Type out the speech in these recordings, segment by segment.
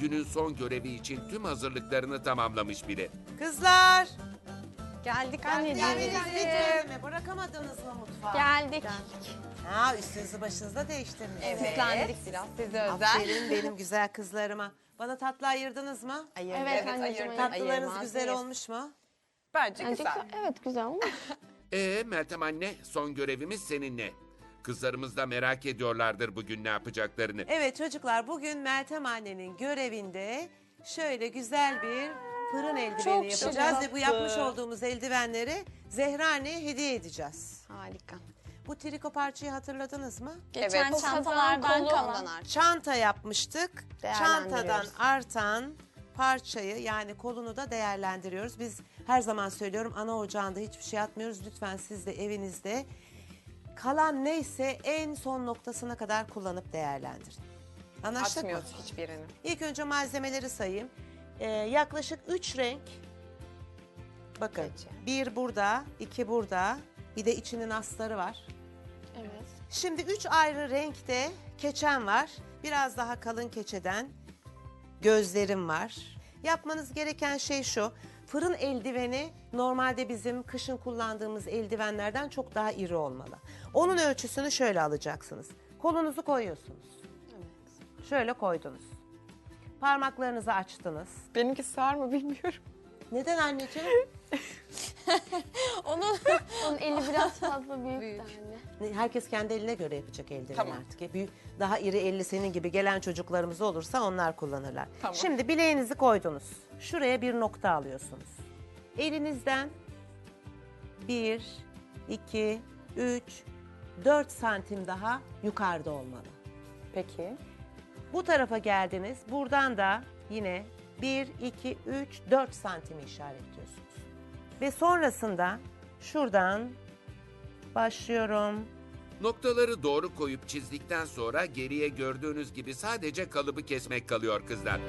Günün son görevi için tüm hazırlıklarını tamamlamış bile. Kızlar. Geldik Anneciğim. anneciğim. Bitmedi mi? Bırakamadınız mı mutfağı? Geldik. Ha üstünüzü başınızda değiştirmiş. Süslendik biraz. Size özel. Aferin benim güzel kızlarıma. Bana tatlı ayırdınız mı? Ayırdık. Evet, anneciğim, ayırdık. Tatlılarınız Ayırmaz güzel mıyız? olmuş mu? Bence Bence güzel. güzel. Evet güzel olmuş. Ee Meltem anne son görevimiz seninle. Kızlarımız da merak ediyorlardır bugün ne yapacaklarını. Evet çocuklar bugün Meltem annenin görevinde şöyle güzel bir fırın eldiveni Çok yapacağız şık. ve bu yapmış olduğumuz eldivenleri Zehra anneye hediye edeceğiz. Harika. Bu triko parçayı hatırladınız mı? Geçen Evet. çantalardan Kolu. kalan artık. Çanta yapmıştık. Değerlendiriyoruz. Çantadan artan parçayı yani kolunu da değerlendiriyoruz. Biz her zaman söylüyorum ana ocağında hiçbir şey atmıyoruz. Lütfen siz de evinizde kalan neyse en son noktasına kadar kullanıp değerlendirin. Anlaştık mı? Atmıyoruz hiçbirini. İlk önce malzemeleri sayayım. Ee, yaklaşık 3 renk. Bakın Keçe. bir burada, iki burada. Bir de içinin astarı var. Evet. Şimdi üç ayrı renkte keçem var. Biraz daha kalın keçeden gözlerim var. Yapmanız gereken şey şu. Fırın eldiveni normalde bizim kışın kullandığımız eldivenlerden çok daha iri olmalı. Onun ölçüsünü şöyle alacaksınız. Kolunuzu koyuyorsunuz. Şöyle koydunuz. Parmaklarınızı açtınız. Benimki sığar mı bilmiyorum. Neden anneciğim? Onu Onun eli biraz fazla büyük, Büyük. de anne. Herkes kendi eline göre yapacak eldiven Tamam. artık. E, Büyük, daha iri elli senin gibi gelen çocuklarımız olursa onlar kullanırlar. Tamam. Şimdi bileğinizi koydunuz. Şuraya bir nokta alıyorsunuz. Elinizden bir, iki, üç, dört santim daha yukarıda olmalı. Peki. Bu tarafa geldiniz. Buradan da yine 1, 2, 3, 4 santimi işaretliyorsunuz. Ve sonrasında şuradan başlıyorum. Noktaları doğru koyup çizdikten sonra geriye gördüğünüz gibi sadece kalıbı kesmek kalıyor kızlar.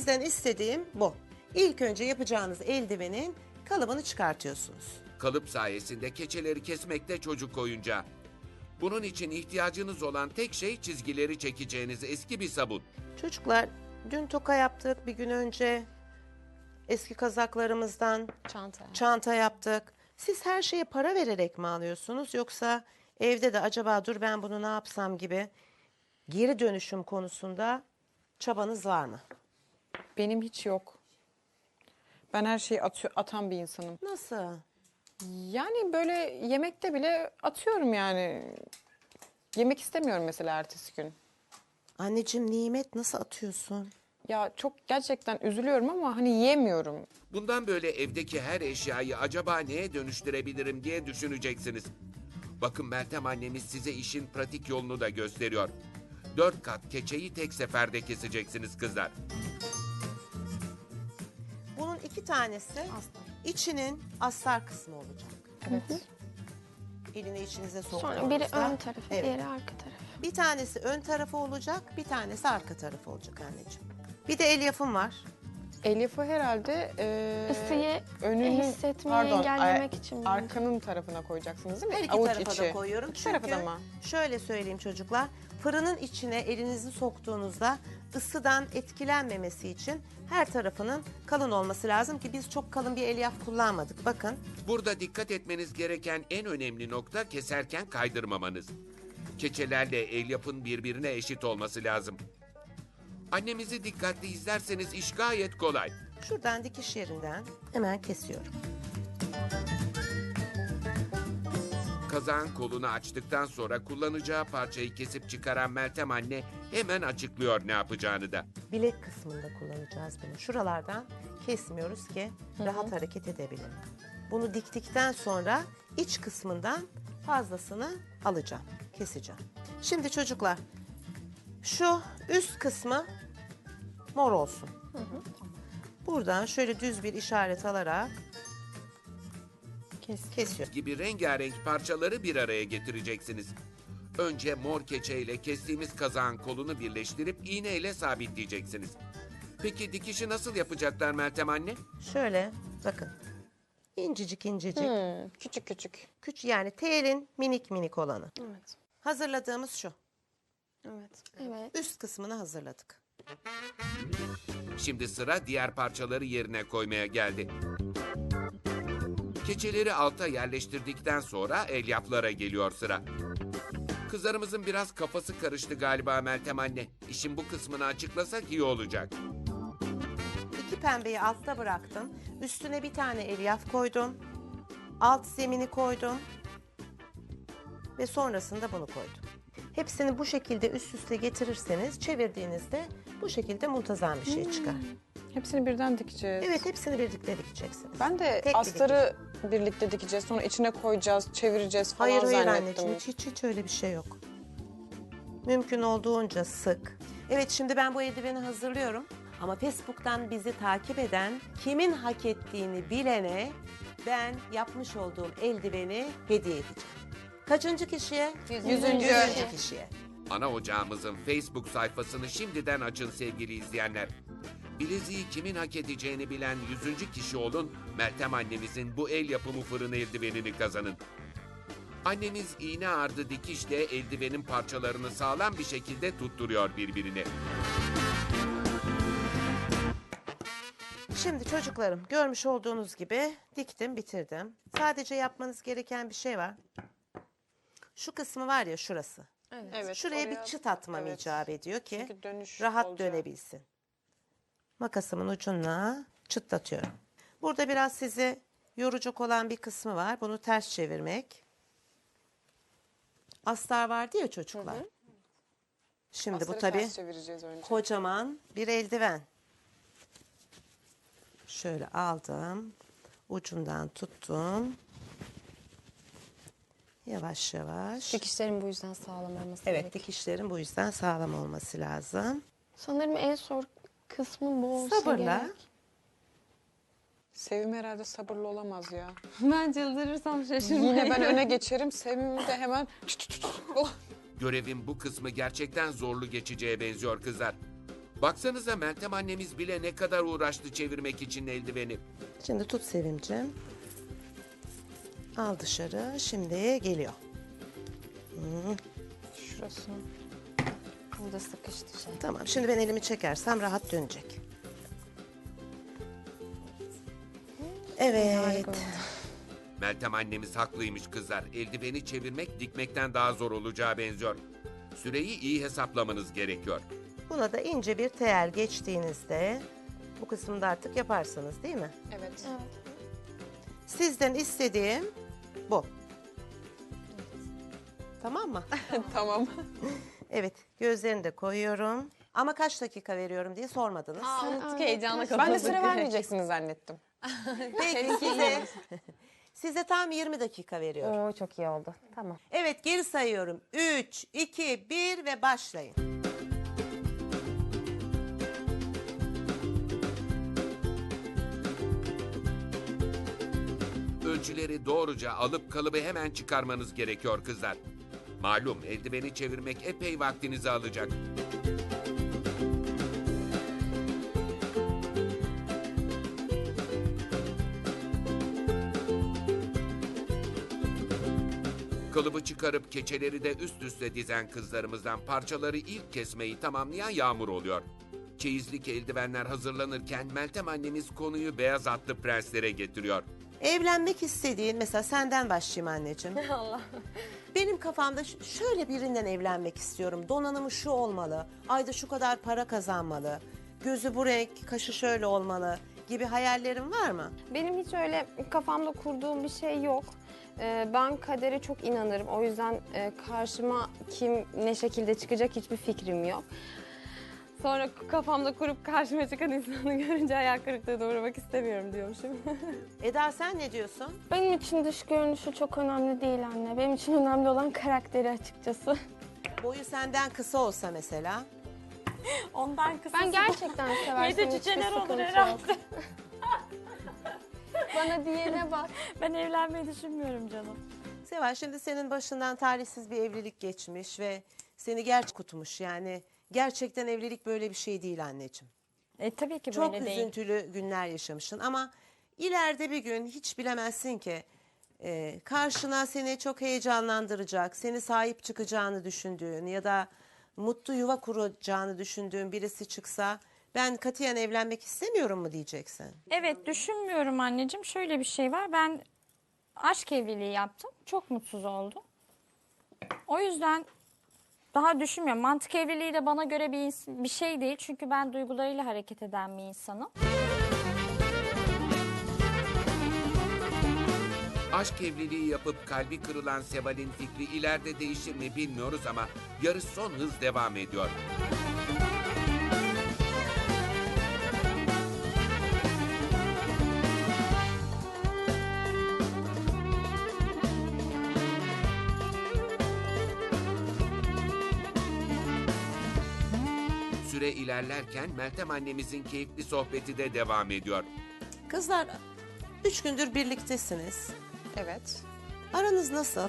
Sizden istediğim bu. İlk önce yapacağınız eldivenin kalıbını çıkartıyorsunuz. Kalıp sayesinde keçeleri kesmekte çocuk oyuncağı. Bunun için ihtiyacınız olan tek şey çizgileri çekeceğiniz eski bir sabun. Çocuklar dün toka yaptık bir gün önce. Eski kazaklarımızdan Çanta. çanta yaptık. Siz her şeye para vererek mi alıyorsunuz yoksa evde de acaba dur ben bunu ne yapsam gibi geri dönüşüm konusunda çabanız var mı? Benim hiç yok. Ben her şeyi atıyor, atan bir insanım. Nasıl? Yani böyle yemekte bile atıyorum yani. Yemek istemiyorum mesela ertesi gün. Anneciğim nimet nasıl atıyorsun? Ya çok gerçekten üzülüyorum ama hani yiyemiyorum. Bundan böyle evdeki her eşyayı acaba neye dönüştürebilirim diye düşüneceksiniz. Bakın Meltem annemiz size işin pratik yolunu da gösteriyor. Dört kat keçeyi tek seferde keseceksiniz kızlar. İki tanesi içinin astar kısmı olacak. Evet. Elini içinize Sonra soktuğunuzda. biri ön tarafı, Evet. diğeri arka tarafı. Bir tanesi ön tarafı olacak, bir tanesi arka tarafı olacak anneciğim. Bir de elyafım var. Elyafı herhalde e, Isıyı önünün, hissetmeyi pardon, engellemek ay- için bence. Arkanın tarafına koyacaksınız değil mi? Her iki Avuç tarafa içi. da koyuyorum. İki tarafı da Çünkü mı? şöyle söyleyeyim çocuklar. Fırının içine elinizi soktuğunuzda ısıdan etkilenmemesi için her tarafının kalın olması lazım ki biz çok kalın bir elyaf kullanmadık. Bakın Burada dikkat etmeniz gereken en önemli nokta keserken kaydırmamanız. Keçelerle elyafın birbirine eşit olması lazım. Annemizi dikkatli izlerseniz iş gayet kolay. şuradan dikiş yerinden hemen kesiyorum. Kazağın kolunu açtıktan sonra kullanacağı parçayı kesip çıkaran Meltem anne hemen açıklıyor ne yapacağını da. Bilek kısmında kullanacağız bunu. Şuralardan kesmiyoruz ki rahat hareket edebilelim. Bunu diktikten sonra iç kısmından fazlasını alacağım, keseceğim. Şimdi çocuklar şu üst kısmı mor olsun. Buradan şöyle düz bir işaret alarak Kes. kesiyorum. gibi rengarenk parçaları bir araya getireceksiniz. Önce mor keçeyle kestiğimiz kazağın kolunu birleştirip iğneyle sabitleyeceksiniz. Peki dikişi nasıl yapacaklar Meltem anne? Şöyle bakın. İncecik incecik. Hmm, küçük küçük. Küçük yani telin minik minik olanı. Evet. Hazırladığımız şu. Evet. Evet. Üst kısmını hazırladık. Şimdi sıra diğer parçaları yerine koymaya geldi. Keçeleri alta yerleştirdikten sonra elyaflara geliyor sıra. Kızlarımızın biraz kafası karıştı galiba Meltem anne. İşin bu kısmını açıklasak iyi olacak. İki pembeyi altta bıraktım. Üstüne bir tane elyaf koydum. Alt zemini koydum. Ve sonrasında bunu koydum. Hepsini bu şekilde üst üste getirirseniz çevirdiğinizde bu şekilde muntazam bir şey çıkar. Hepsini birden dikeceğiz. Evet hepsini birlikte dikeceksiniz. Ben de Tek astarı birlikte dikeceğiz. Sonra içine koyacağız, çevireceğiz falan Hayır hayır zannettim. anneciğim hiç, hiç hiç öyle bir şey yok. Mümkün olduğunca sık. Evet şimdi ben bu eldiveni hazırlıyorum. Ama Facebook'tan bizi takip eden kimin hak ettiğini bilene ben yapmış olduğum eldiveni hediye edeceğim. Kaçıncı kişiye? Yüzüncü. Yüzüncü kişiye. Ana ocağımızın Facebook sayfasını şimdiden açın sevgili izleyenler. Bileziği kimin hak edeceğini bilen 100. kişi olun, Meltem annemizin bu el yapımı fırın eldivenini kazanın. Annemiz iğne ardı dikişle eldivenin parçalarını sağlam bir şekilde tutturuyor birbirine. Şimdi çocuklarım görmüş olduğunuz gibi diktim bitirdim. Sadece yapmanız gereken bir şey var. Şu kısmı var ya şurası. Evet, Şuraya oraya- bir çıt atmam evet. icap ediyor ki Çünkü dönüş rahat olacağı. dönebilsin. Makasımın ucuna çıtlatıyorum. Burada biraz sizi yorucuk olan bir kısmı var. Bunu ters çevirmek. Astar vardı ya çocuklar. Şimdi bu Astarı tabii ters çevireceğiz önce. kocaman bir eldiven. Şöyle aldım. Ucundan tuttum. Yavaş yavaş. Dikişlerin bu yüzden sağlam olması Evet gerekiyor. dikişlerin bu yüzden sağlam olması lazım. Sanırım en zor kısmı bu olsa Sabırla. gerek. Sevim herhalde sabırlı olamaz ya. Ben çıldırırsam şaşırmayın. Yine ben öne geçerim. Sevim de hemen Görevin bu kısmı gerçekten zorlu geçeceğe benziyor kızlar. Baksanıza Meltem annemiz bile ne kadar uğraştı çevirmek için eldiveni. Şimdi tut Sevimcim. Al dışarı. Şimdi geliyor. Şurası. Burada sıkıştı şey. Tamam. Şimdi ben elimi çekersem rahat dönecek. Evet. Harika oldu. Meltem annemiz haklıymış kızlar. Eldiveni çevirmek dikmekten daha zor olacağı benziyor. Süreyi iyi hesaplamanız gerekiyor. Buna da ince bir tel geçtiğinizde bu kısmını da artık yaparsınız değil mi? Evet. Sizden istediğim bu. Tamam mı? tamam. Evet. Gözlerini de koyuyorum. Ama kaç dakika veriyorum diye sormadınız. Aa, unuttuk heyecanla Ben kapadık. de sıra vermeyeceksiniz zannettim. Peki size, size tam 20 dakika veriyorum. Oo çok iyi oldu. Tamam. Evet geri sayıyorum. 3, 2, 1 ve başlayın. Ölçüleri doğruca alıp kalıbı hemen çıkarmanız gerekiyor kızlar. Malum eldiveni çevirmek epey vaktinizi alacak. Kalıbı çıkarıp keçeleri de üst üste dizen kızlarımızdan parçaları ilk kesmeyi tamamlayan Yağmur oluyor. Çeyizlik eldivenler hazırlanırken Meltem annemiz konuyu beyaz atlı prenslere getiriyor. Evlenmek istediğin mesela senden başlayayım anneciğim. Allah. Benim kafamda ş- şöyle birinden evlenmek istiyorum. Donanımı şu olmalı. Ayda şu kadar para kazanmalı. Gözü bu renk, kaşı şöyle olmalı gibi hayallerin var mı? Benim hiç öyle kafamda kurduğum bir şey yok. Ee, ben kadere çok inanırım. O yüzden e, karşıma kim ne şekilde çıkacak hiçbir fikrim yok. Sonra kafamda kurup karşıma çıkan insanı görünce hayal kırıklığına uğramak istemiyorum diyormuşum. Eda sen ne diyorsun? Benim için dış görünüşü çok önemli değil anne. Benim için önemli olan karakteri açıkçası. Boyu senden kısa olsa mesela. Ondan kısası. Ben gerçekten seversem Yedi cüceler olur herhalde. Bana diyene bak. Ben evlenmeyi düşünmüyorum canım. Seval şimdi senin başından talihsiz bir evlilik geçmiş ve seni gerçek kutmuş. Yani gerçekten evlilik böyle bir şey değil anneciğim. E tabii ki Çok böyle değil. üzüntülü günler yaşamışsın ama ileride bir gün hiç bilemezsin ki Ee, karşına seni çok heyecanlandıracak, seni sahip çıkacağını düşündüğün ya da mutlu yuva kuracağını düşündüğün birisi çıksa ben katiyen evlenmek istemiyorum mu diyeceksin? Evet düşünmüyorum anneciğim. Şöyle bir şey var. Ben aşk evliliği yaptım. Çok mutsuz oldum. O yüzden daha düşünmüyorum. Mantık evliliği de bana göre bir, ins- bir şey değil. Çünkü ben duygularıyla hareket eden bir insanım. Aşk evliliği yapıp kalbi kırılan Seval'in fikri ileride değişir mi bilmiyoruz ama yarış son hız devam ediyor. İlerlerken Meltem annemizin keyifli sohbeti de devam ediyor. Kızlar üç gündür birliktesiniz. Evet. Aranız nasıl?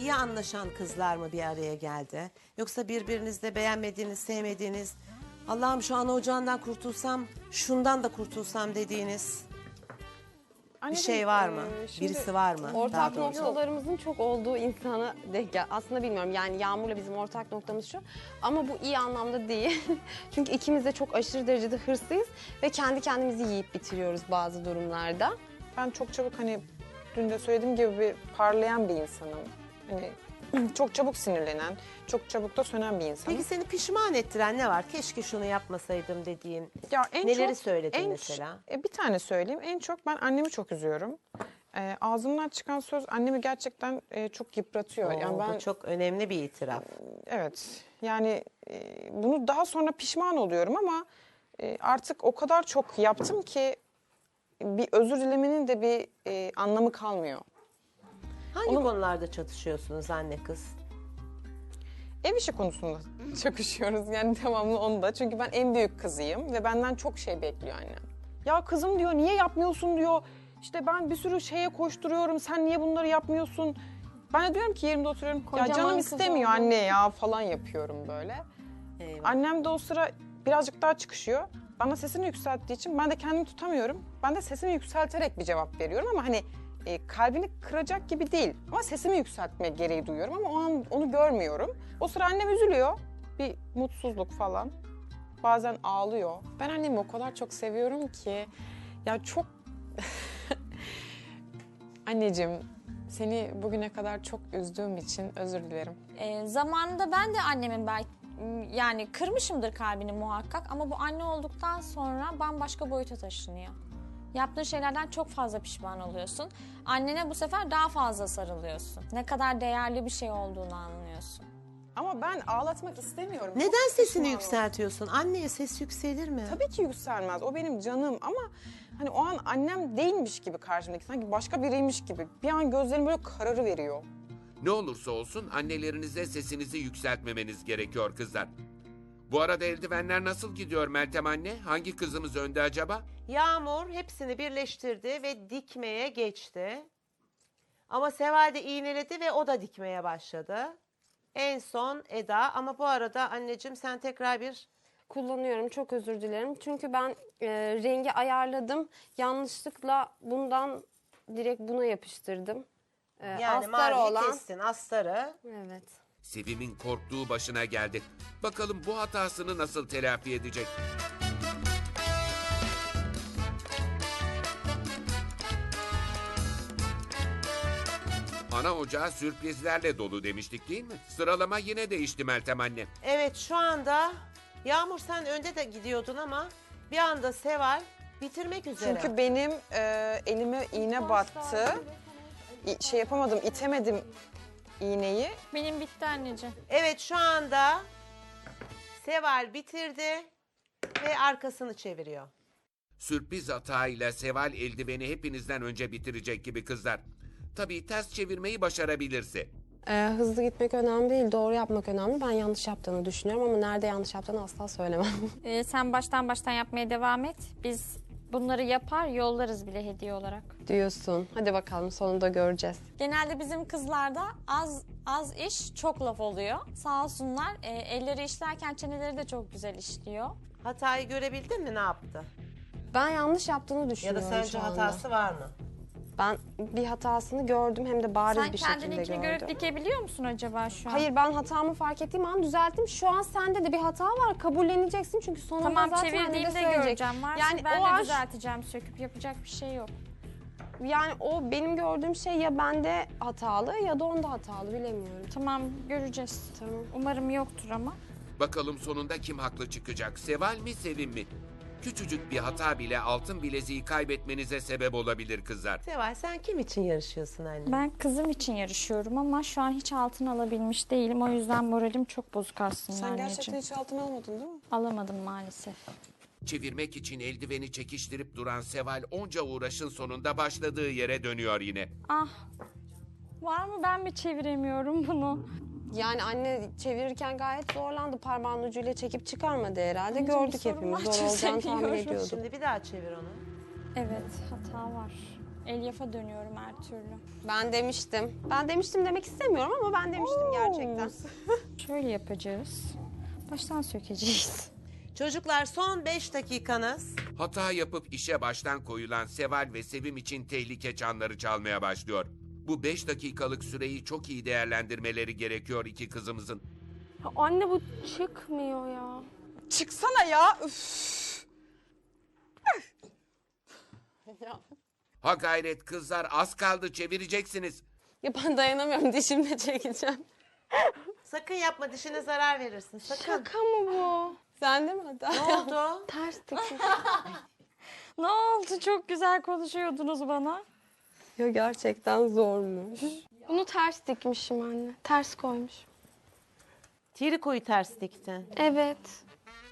İyi anlaşan kızlar mı bir araya geldi? Yoksa birbirinizde beğenmediğiniz, sevmediğiniz, Allah'ım şu ana ocağından kurtulsam, şundan da kurtulsam dediğiniz bir Anneciğim, şey var mı? e, şimdi Birisi var mı? daha Ortak doğrusu? noktalarımızın çok olduğu insana denk gel. Aslında bilmiyorum yani Yağmur'la bizim ortak noktamız şu. Ama bu iyi anlamda değil. Çünkü ikimiz de çok aşırı derecede hırslıyız ve kendi kendimizi yiyip bitiriyoruz bazı durumlarda. Ben çok çabuk hani dün de söylediğim gibi bir parlayan bir insanım. Hani çok çabuk sinirlenen, çok çabuk da sönen bir insanım. Peki seni pişman ettiren ne var? Keşke şunu yapmasaydım dediğin. Ya en Neleri çok- söyledin en mesela? e, bir tane söyleyeyim. En çok ben annemi çok üzüyorum. E, ağzımdan çıkan söz annemi gerçekten e, çok yıpratıyor. Oo, yani ben Bu çok önemli bir itiraf. evet yani e, bunu daha sonra pişman oluyorum ama e, artık o kadar çok yaptım ki bir özür dilemenin de bir e, anlamı kalmıyor. Hangi konularda çatışıyorsunuz anne kız? Ev işi konusunda çakışıyoruz yani devamlı onda. Çünkü ben en büyük kızıyım ve benden çok şey bekliyor annem. Ya kızım diyor niye yapmıyorsun diyor. İşte ben bir sürü şeye koşturuyorum sen niye bunları yapmıyorsun. Ben de diyorum ki yerimde oturuyorum. ya Kocaman canım kız istemiyor oldun. anne ya falan yapıyorum böyle. Eyvah. Annem de o sıra birazcık daha çıkışıyor. Bana sesini yükselttiği için ben de kendimi tutamıyorum. Ben de sesimi yükselterek bir cevap veriyorum ama hani e, kalbini kıracak gibi değil. Ama sesimi yükseltme gereği duyuyorum ama o an onu görmüyorum. O sıra annem üzülüyor. Bir mutsuzluk falan. Bazen ağlıyor. Ben annemi o kadar çok seviyorum ki. Ya çok... Anneciğim seni bugüne kadar çok üzdüğüm için özür dilerim. Ee, zamanında ben de annemin belki yani kırmışımdır kalbini muhakkak ama bu anne olduktan sonra bambaşka boyuta taşınıyor. Yaptığın şeylerden çok fazla pişman oluyorsun. Annene bu sefer daha fazla sarılıyorsun. Ne kadar değerli bir şey olduğunu anlıyorsun. Ama ben ağlatmak istemiyorum. Çok Neden sesini pişmanım. yükseltiyorsun? Anneye ses yükselir mi? Tabii ki yükselmez. O benim canım ama hani o an annem değilmiş gibi karşımdaki. Sanki başka biriymiş gibi. Bir an gözlerim böyle kararı veriyor. Ne olursa olsun annelerinize sesinizi yükseltmemeniz gerekiyor kızlar. Bu arada eldivenler nasıl gidiyor Meltem anne? Hangi kızımız önde acaba? Yağmur hepsini birleştirdi ve dikmeye geçti. Ama Seval de iğneledi ve o da dikmeye başladı. En son Eda ama bu arada anneciğim sen tekrar bir Kullanıyorum çok özür dilerim. Çünkü ben e, rengi ayarladım. Yanlışlıkla bundan direkt buna yapıştırdım. E, yani astar maviyi olan. kestin astarı. Evet. Sevim'in korktuğu başına geldi. Bakalım bu hatasını nasıl telafi edecek? Ana ocağı sürprizlerle dolu demiştik değil mi? Sıralama yine değişti Meltem anne. Evet şu anda Yağmur sen önde de gidiyordun ama bir anda Seval bitirmek üzere. Çünkü benim e, elime iğne battı. İ- şey yapamadım, itemedim iğneyi. Benim bitti anneciğim. Evet şu anda Seval bitirdi ve arkasını çeviriyor. Sürpriz hatayla Seval eldiveni hepinizden önce bitirecek gibi kızlar. Tabii ters çevirmeyi başarabilirse. E, hızlı gitmek önemli değil, doğru yapmak önemli. Ben yanlış yaptığını düşünüyorum ama nerede yanlış yaptığını asla söylemem. Ee, sen baştan baştan yapmaya devam et. Biz bunları yapar yollarız bile hediye olarak. Diyorsun. Hadi bakalım sonunda göreceğiz. Genelde bizim kızlarda az az iş çok laf oluyor. Sağ olsunlar e, elleri işlerken çeneleri de çok güzel işliyor. Hatayı görebildin mi ne yaptı? Ben yanlış yaptığını Ya da düşünüyorum sence şu anda. hatası var mı? Ben bir hatasını gördüm hem de bariz Sen bir şekilde kendininkini gördüm. görüp dikebiliyor musun acaba şu an? Hayır ben hatamı fark ettiğim an düzelttim. Şu an sende de bir hata var. Kabulleneceksin çünkü sonunda Tamam zaten anne de çevirdiğimde söyleyecek. göreceğim. Varsa Yani ben o de an- düzelteceğim. Söküp yapacak bir şey yok. Yani o benim gördüğüm şey ya bende hatalı ya da onda hatalı bilemiyorum. Tamam göreceğiz. Tamam. Umarım yoktur ama. Bakalım sonunda kim haklı çıkacak? Seval mi, Sevim mi? Küçücük bir hata bile altın bileziği kaybetmenize sebep olabilir kızlar. Seval sen kim için yarışıyorsun anne? Ben kızım için yarışıyorum ama şu an hiç altın alabilmiş değilim. O yüzden moralim çok bozuk aslında Sen anneciğim. gerçekten hiç altın almadın değil mi? Alamadım maalesef. Çevirmek için eldiveni çekiştirip duran Seval onca uğraşın sonunda başladığı yere dönüyor yine. Ah var mı ben mi çeviremiyorum bunu? Yani anne çevirirken gayet zorlandı. Parmağın ucuyla çekip çıkarmadı herhalde. Anneciğim, Gördük sorun hepimiz. var, Zor olacağını tahmin ediyordum. Şimdi bir daha çevir onu. Evet hata var. Elyafa dönüyorum her türlü. Ben demiştim. Ben demiştim demek istemiyorum ama ben demiştim gerçekten. Şöyle yapacağız. Baştan sökeceğiz. Çocuklar son 5 dakikanız. Hata yapıp işe baştan koyulan Seval ve Sevim için tehlike çanları çalmaya başlıyor. Bu 5 dakikalık süreyi çok iyi değerlendirmeleri gerekiyor iki kızımızın. Anne bu çıkmıyor ya. Çıksana ya. Üf. Ha gayret kızlar az kaldı çevireceksiniz. Ya ben dayanamıyorum dişimle çekeceğim. Sakın yapma dişine zarar verirsin. Sakın. Şaka mı bu? Sen de mi hata? Ne oldu? Ters dikmiş. Ne oldu? Çok güzel konuşuyordunuz bana. Ya gerçekten zormuş. Bunu ters dikmişim anne. Ters koymuş. Trikoyu ters diktin. Evet.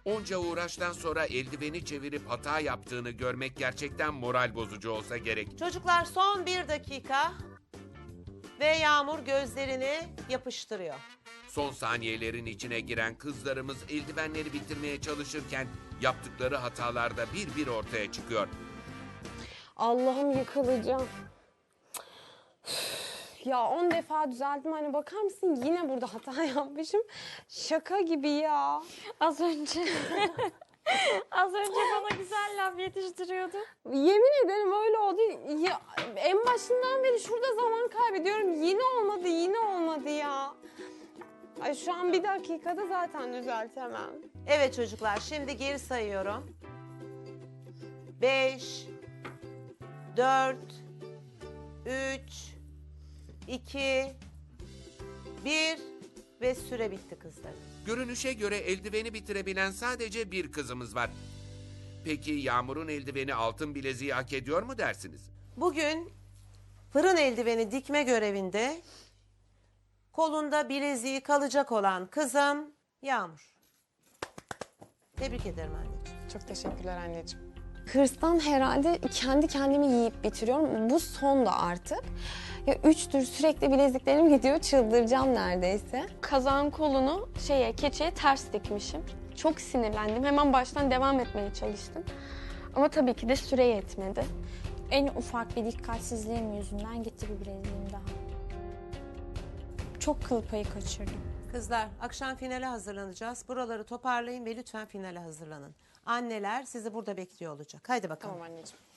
Onca uğraştan sonra eldiveni çevirip hata yaptığını görmek gerçekten moral bozucu olsa gerek. Çocuklar son bir dakika. Ve Yağmur gözlerini yapıştırıyor. Son saniyelerin içine giren kızlarımız eldivenleri bitirmeye çalışırken yaptıkları hatalarda bir bir ortaya çıkıyor. Allah'ım yıkılacağım. Ya on defa düzelttim hani bakar mısın yine burada hata yapmışım. Şaka gibi ya. Az önce. Az önce bana güzel laf yetiştiriyordu. Yemin ederim öyle oldu. Ya, en başından beri şurada zaman kaybediyorum. Yine olmadı yine olmadı ya. Ay şu an bir dakikada zaten düzeltemem. Evet çocuklar şimdi geri sayıyorum. 5 4 3 2 1 ve süre bitti kızlar. Görünüşe göre eldiveni bitirebilen sadece bir kızımız var. Peki Yağmur'un eldiveni altın bileziği hak ediyor mu dersiniz? Bugün fırın eldiveni dikme görevinde kolunda bileziği kalacak olan kızım Yağmur. Tebrik ederim anneciğim. Çok teşekkürler anneciğim. Hırstan herhalde kendi kendimi yiyip bitiriyorum. Bu son da artık. Ya üçtür sürekli bileziklerim gidiyor. Çıldıracağım neredeyse. Kazağın kolunu şeye keçeye ters dikmişim. Çok sinirlendim. Hemen baştan devam etmeye çalıştım. Ama tabii ki de süre yetmedi. En ufak bir dikkatsizliğim yüzünden gitti bir bileziğim daha. Çok kıl payı kaçırdım. Kızlar akşam finale hazırlanacağız. Buraları toparlayın ve lütfen finale hazırlanın. Anneler sizi burada bekliyor olacak. Haydi bakalım. Tamam anneciğim.